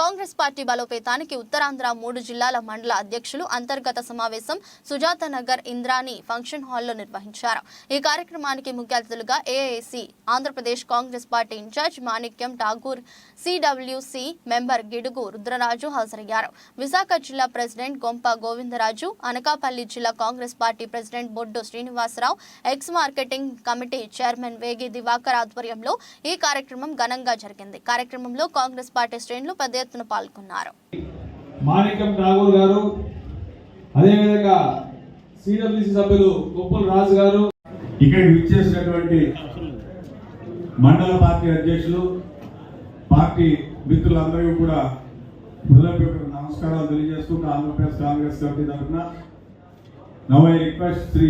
Congress party బలోపేతానికి ఉత్తరాంధ్ర మూడు జిల్లాల మండల అధ్యక్షులు అంతర్గత సమావేశం సుజాత నగర్ ఇంద్రాని ఫంక్షన్ హాల్లో నిర్వహించారు. ఈ కార్యక్రమానికి ముఖ్య అతిథులుగా AIC Andhra Pradesh Congress party incharge Manickam Tagore CWC member Gidugu Rudraraju హాజరయ్యారు. విశాఖ జిల్లా ప్రెసిడెంట్ గొంప గోవిందరాజు అనకాపల్లి జిల్లా Congress party president Boddu Srinivasa Rao ex marketing committee chairman Vegi Divakar ఆధ్వర్యంలో ఈ కార్యక్రమం ఘనంగా జరిగింది. కార్యక్రమంలో కాంగ్రెస్ పార్టీ శ్రేణులు పెద్ద ఎత్తున పాల్గొన్నారు. మాణిక్యం ఠాగూర్ గారు అదేవిధంగా సిడబ్ల్యూసి సభ్యులు గొప్పల రాజు గారు ఇక్కడికి విచ్చేసినటువంటి మండల పార్టీ అధ్యక్షులు పార్టీ మిత్రులందరికీ కూడా హృదయపూర్వక నమస్కారాలు తెలియజేసుకుంటూ ఆంధ్రప్రదేశ్ కాంగ్రెస్ కమిటీ తరఫున now I request Shri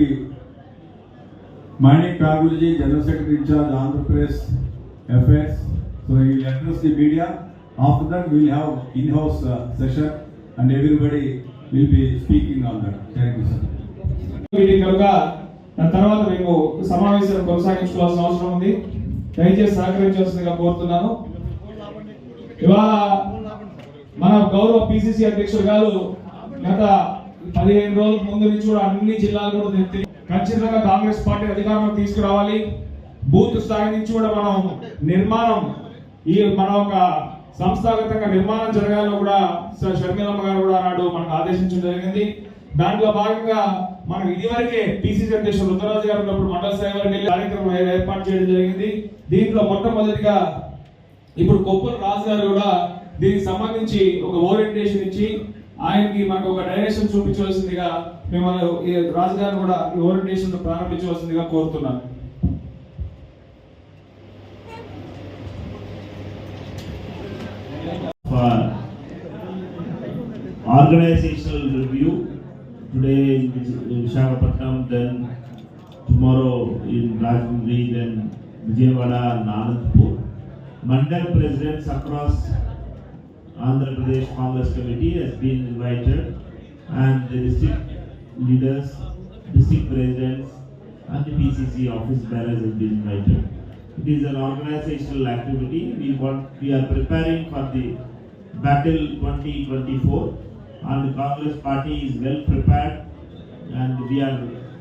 Manik Tagoreji general secretary incharge Andhra Pradesh affairs so ఈ address the media. After that will have in house session and everybody will be speaking on that thank you sir meeting కనుక దాని తర్వాత మేము సమావేశం కొనసాగించుకోవాల్సిన అవసరం ఉంది. దయచేసి సహకరించాల్సిందిగా కోరుతున్నాను. ఇవాళ మన గౌరవ పిసిసి అధ్యక్షుడు గారు గత పదిహేను రోజుల ముందు నుంచి కూడా అన్ని జిల్లాలు కూడా ఖచ్చితంగా కాంగ్రెస్ పార్టీ అధికారంలో తీసుకురావాలి. బూత్ స్థాయి నుంచి కూడా మనం నిర్మాణం ఈ మన ఒక సంస్థాగతంగా నిర్మాణం జరగాలని కూడా షర్మిలమ్మ గారు కూడా నాడు మనకు ఆదేశించడం జరిగింది. దాంట్లో భాగంగా మనం ఇదివరకే పిసిసి అధ్యక్షుడు రుద్రరాజు గారు ఉన్నప్పుడు మండల స్థాయి వరకు వెళ్ళి కార్యక్రమం ఏర్పాటు చేయడం జరిగింది. దీంట్లో మొట్టమొదటిగా ఇప్పుడు కొప్పుల రాజు గారు కూడా దీనికి సంబంధించి ఒక ఓరియంటేషన్ ఇచ్చి ఆయనకి మనకు ఒక డైరెక్షన్ చూపించవలసిందిగా మేము రాజు గారిని కూడా ఈ ఓరియంటేషన్ ప్రారంభించవలసిందిగా కోరుతున్నాను. Organizational review today in Vis- Visakhapatnam, then tomorrow in Rajahmundry, then Vijayawada and Anandpur. Mandal presidents across Andhra Pradesh Congress Committee has been invited and the district leaders, district presidents and the PCC office bearers have been invited. It is an organizational activity. We want, we are preparing for the battle 2024 and the Congress party is well prepared and we are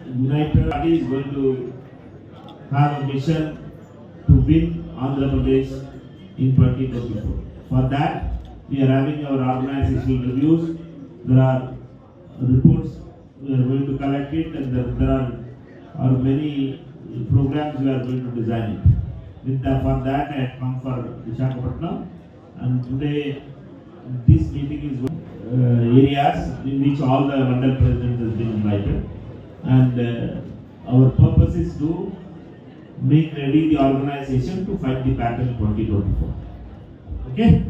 united. Party is going to have a mission to win Andhra Pradesh in 2024. For that, we are having our organizational reviews. There are reports, we are going to collect it and there, there are, are many programs we are going to design it. With that, for that, I had come for Visakhapatnam and today this meeting is uh, areas in which all the mandal presidents has been invited and uh, our purpose is to make ready the organization to fight the battle 2024. Okay?